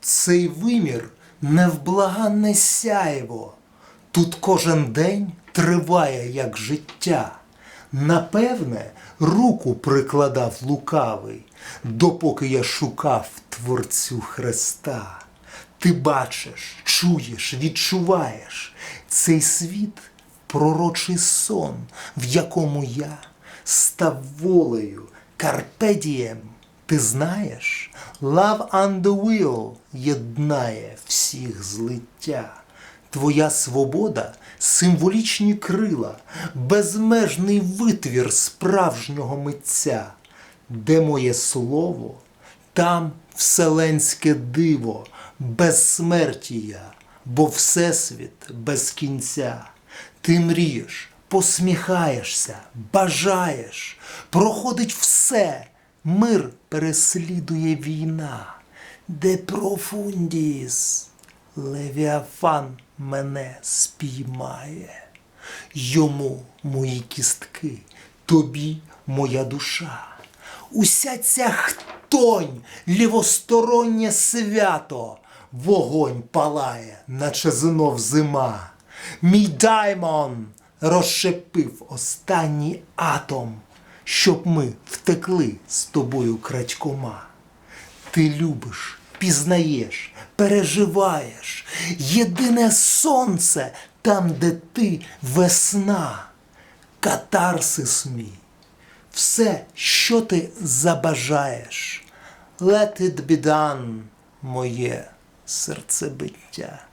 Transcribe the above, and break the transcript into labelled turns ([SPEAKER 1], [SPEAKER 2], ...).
[SPEAKER 1] Цей вимір невблаганне сяйво. Тут кожен день триває, як життя. Напевне, руку прикладав лукавий, допоки я шукав Творцю Христа. Ти бачиш, чуєш, відчуваєш цей світ пророчий сон, в якому я став волею, карпедієм. Ти знаєш, love and the will єднає всіх злиття. Твоя свобода символічні крила, безмежний витвір справжнього митця. Де моє слово, там вселенське диво, безсмертія, бо Всесвіт без кінця. Ти мрієш, посміхаєшся, бажаєш, проходить все, мир переслідує війна. Де профундіс, Левіафан мене спіймає. Йому мої кістки, тобі моя душа. Уся ця хтонь, лівостороннє свято, вогонь палає, наче знов зима. Мій даймон розщепив останній атом, щоб ми втекли з тобою крадькома. Ти любиш, пізнаєш, переживаєш. Єдине сонце там, де ти весна, катарсис мій. Все, що ти забажаєш. Let it be done, моє серцебиття.